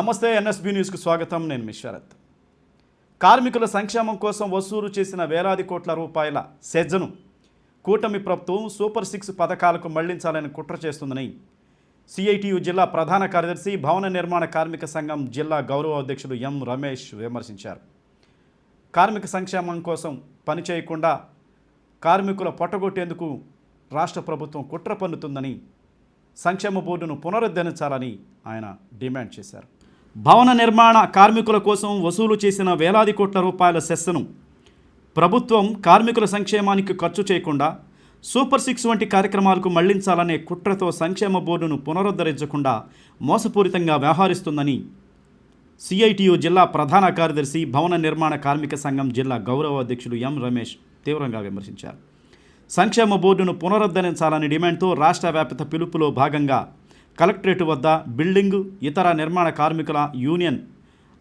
నమస్తే ఎన్ఎస్బి న్యూస్కు స్వాగతం. నేను మిశ్వరత్ కార్మికుల సంక్షేమం కోసం వసూలు చేసిన వేలాది కోట్ల రూపాయల సెజ్జను కూటమి ప్రభుత్వం సూపర్ సిక్స్ పథకాలకు మళ్ళించాలని కుట్ర చేస్తుందని సిఐటియు జిల్లా ప్రధాన కార్యదర్శి భవన నిర్మాణ కార్మిక సంఘం జిల్లా గౌరవ అధ్యక్షుడు ఎం రమేష్ విమర్శించారు. కార్మిక సంక్షేమం కోసం పనిచేయకుండా కార్మికుల పొట్టగొట్టేందుకు రాష్ట్ర ప్రభుత్వం కుట్ర పన్నుతుందని సంక్షేమ బోర్డును పునరుద్ధరించాలని ఆయన డిమాండ్ చేశారు. భవన నిర్మాణ కార్మికుల కోసం వసూలు చేసిన వేలాది కోట్ల రూపాయల సెస్సును ప్రభుత్వం కార్మికుల సంక్షేమానికి ఖర్చు చేయకుండా సూపర్ సిక్స్ వంటి కార్యక్రమాలకు మళ్ళించాలనే కుట్రతో సంక్షేమ బోర్డును పునరుద్ధరించకుండా మోసపూరితంగా వ్యవహరిస్తుందని సిఐటియు జిల్లా ప్రధాన కార్యదర్శి భవన నిర్మాణ కార్మిక సంఘం జిల్లా గౌరవ అధ్యక్షుడు ఎం రమేష్ తీవ్రంగా విమర్శించారు. సంక్షేమ బోర్డును పునరుద్ధరించాలని డిమాండ్తో రాష్ట్ర వ్యాప్త పిలుపులో భాగంగా కలెక్టరేట్ వద్ద బిల్డింగు ఇతర నిర్మాణ కార్మికుల యూనియన్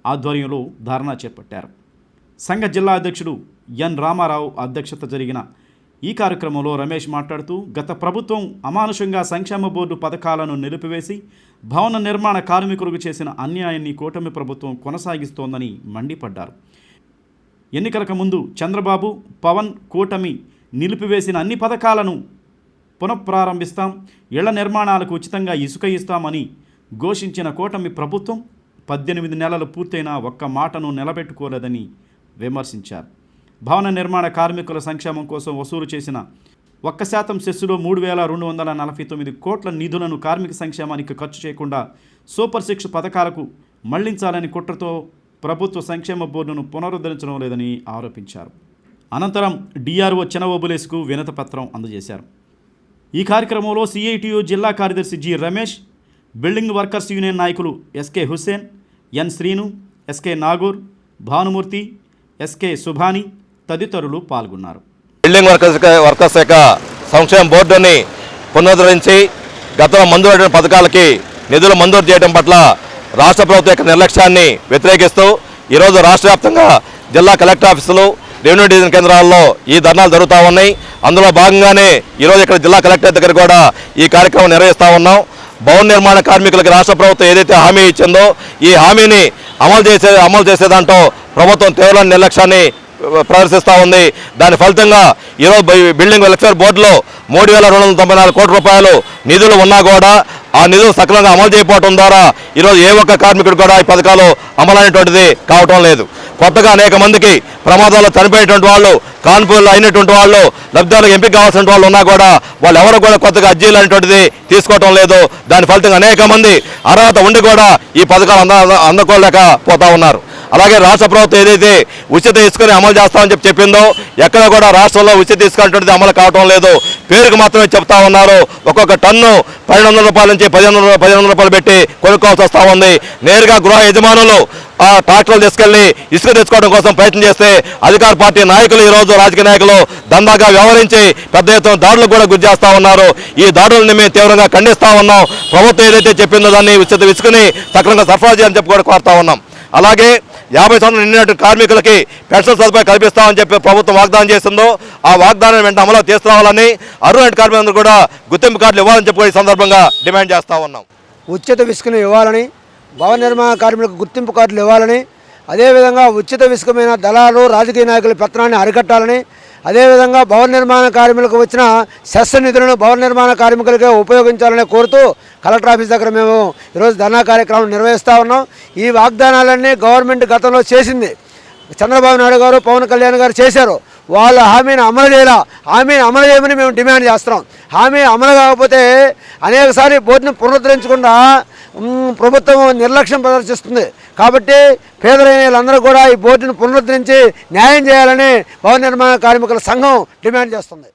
ఆధ్వర్యంలో ధర్నా చేపట్టారు. సంఘ జిల్లా అధ్యక్షుడు ఎన్ రామారావు అధ్యక్షత జరిగిన ఈ కార్యక్రమంలో రమేష్ మాట్లాడుతూ గత ప్రభుత్వం అమానుషంగా సంక్షేమ బోర్డు పథకాలను నిలిపివేసి భవన నిర్మాణ కార్మికులకు చేసిన అన్యాయాన్ని కూటమి ప్రభుత్వం కొనసాగిస్తోందని మండిపడ్డారు. ఎన్నికలకు ముందు చంద్రబాబు పవన్ కూటమి నిలిపివేసిన అన్ని పథకాలను పునఃప్రారంభిస్తాం. ఇళ్ళ నిర్మాణాలకు ఉచితంగా ఇసుక ఇస్తామని ఘోషించిన కూటమి ప్రభుత్వం పద్దెనిమిది నెలలు పూర్తయినా ఒక్క మాటను నిలబెట్టుకోలేదని విమర్శించారు. భవన నిర్మాణ కార్మికుల సంక్షేమం కోసం వసూలు చేసిన ఒక్క శాతం సెస్సులో మూడు వేల రెండు వందల నలభై తొమ్మిది కోట్ల నిధులను కార్మిక సంక్షేమానికి ఖర్చు చేయకుండా సూపర్ సిక్స్ పథకాలకు మళ్ళించాలని కుట్రతో ప్రభుత్వ సంక్షేమ బోర్డును పునరుద్ధరించడం లేదని ఆరోపించారు. అనంతరం డిఆర్ఓ చెనవోబులేసుకు వినతపత్రం అందజేశారు. ఈ కార్యక్రమంలో సిఐటియు జిల్లా కార్యదర్శి G Ramesh building workers union నాయకులు SK Hussain N Srinu SK Nagur Bhanumurthy SK Subhani తదితరులు పాల్గొన్నారు. బిల్డింగ్ వర్కర్స్ వర్కర్స్ శాఖ సంక్షేమ బోర్డుని పునరుద్ధరించి గతంలో మంజూరు పథకాలకి నిధులు మంజూరు చేయడం పట్ల రాష్ట్ర ప్రభుత్వం యొక్క నిర్లక్ష్యాన్ని వ్యతిరేకిస్తూ ఈరోజు రాష్ట్ర వ్యాప్తంగా జిల్లా కలెక్టర్ ఆఫీసులు రెవెన్యూ డివిజన్ కేంద్రాల్లో ఈ ధర్నాలు జరుగుతూ ఉన్నాయి. అందులో భాగంగానే ఈరోజు ఇక్కడ జిల్లా కలెక్టర్ దగ్గర కూడా ఈ కార్యక్రమం నిర్వహిస్తూ ఉన్నాం. భవన నిర్మాణ కార్మికులకు రాష్ట్ర ప్రభుత్వం ఏదైతే హామీ ఇచ్చిందో ఈ హామీని అమలు చేసే అమలు చేసే దాంట్లో ప్రభుత్వం తీవ్ర నిర్లక్ష్యాన్ని ప్రదర్శిస్తూ ఉంది. దాని ఫలితంగా ఈరోజు బిల్డింగ్ వెల్ఫేర్ బోర్డులో మూడు వేల రెండు వందల తొంభై నాలుగు కోట్ల రూపాయలు నిధులు ఉన్నా కూడా ఆ నిధులు సక్రమంగా అమలు చేయకపోవడం ద్వారా ఈరోజు ఏ ఒక్క కార్మికుడు కూడా ఈ పథకాలు అమలైనటువంటిది కావటం లేదు. కొత్తగా అనేక మందికి ప్రమాదాల్లో చనిపోయేటువంటి వాళ్ళు కాన్పూర్లో అయినటువంటి వాళ్ళు లబ్ధిదారులకు ఎంపిక కావాల్సిన వాళ్ళు ఉన్నా కూడా వాళ్ళు ఎవరు కూడా కొత్తగా అర్జీలు అనేటువంటిది తీసుకోవటం లేదు. దాని ఫలితంగా అనేక మంది అర్హత ఉండి కూడా ఈ పథకాలు అంద అందుకోలేక పోతా ఉన్నారు. అలాగే రాష్ట్ర ప్రభుత్వం ఏదైతే ఉచిత ఇసుకని అమలు చేస్తామని చెప్పి చెప్పిందో ఎక్కడ కూడా రాష్ట్రంలో ఉచిత ఇసుక అనేటువంటిది అమలు కావటం లేదు. పేరుకు మాత్రమే చెప్తా ఉన్నారు. ఒక్కొక్క టన్ను పన్నెండు వందల రూపాయల నుంచి పదిహేను వందల పదిహేను వందల రూపాయలు పెట్టి కొనుక్కోవాల్సి వస్తూ ఉంది. నేరుగా గృహ యజమానులు ఆ ట్రాక్టర్లు తీసుకెళ్ళి ఇసుక తెచ్చుకోవడం కోసం ప్రయత్నం చేస్తే అధికార పార్టీ నాయకులు ఈరోజు రాజకీయ నాయకులు దందాగా వ్యవహరించి పెద్ద ఎత్తున దాడులకు కూడా గురి చేస్తూ ఉన్నారు. ఈ దాడులను మేము తీవ్రంగా ఖండిస్తూ ఉన్నాం. ప్రభుత్వం ఏదైతే చెప్పిందో దాన్ని ఉచిత ఇసుకని సక్రమంగా సరఫరా చేయాలని చెప్పి కూడా కోరుతా ఉన్నాం. అలాగే యాభై శాతం నిండినట్టు కార్మికులకి పెన్షన్ సదుపాయం కల్పిస్తామని చెప్పి ప్రభుత్వం వాగ్దానం చేసిందో ఆ వాగ్దానం వెంట అమలు తీసుకురావాలని అరుణ కార్మికులందరూ కూడా గుర్తింపు కార్డులు ఇవ్వాలని చెప్పి ఈ సందర్భంగా డిమాండ్ చేస్తా ఉన్నాం. ఉచిత ఇసుకను ఇవ్వాలని భవన నిర్మాణ కార్మికులకు గుర్తింపు కార్డులు ఇవ్వాలని అదేవిధంగా ఉచిత విసుకమైన దళాలు రాజకీయ నాయకుల పెత్తనాన్ని అరికట్టాలని అదేవిధంగా భవన నిర్మాణ కార్మికులకు వచ్చిన సెస్ నిధులను భవన నిర్మాణ కార్మికులకే ఉపయోగించాలని కోరుతూ కలెక్టర్ ఆఫీస్ దగ్గర మేము ఈరోజు ధర్నా కార్యక్రమం నిర్వహిస్తూ ఉన్నాం. ఈ వాగ్దానాలన్నీ గవర్నమెంట్ గతంలో చేసింది. చంద్రబాబు నాయుడు గారు పవన్ కళ్యాణ్ గారు చేశారు. వాళ్ళ హామీని అమలు చేయాల హామీని అమలు చేయమని మేము డిమాండ్ చేస్తున్నాం. హామీ అమలు కాకపోతే అనేకసారి బోర్డును పునరుద్ధరించకుండా ప్రభుత్వం నిర్లక్ష్యం ప్రదర్శిస్తుంది. కాబట్టి పేదలైన వీళ్ళందరూ కూడా ఈ బోర్డును పునరుద్ధరించి న్యాయం చేయాలని భవన నిర్మాణ కార్మికుల సంఘం డిమాండ్ చేస్తుంది.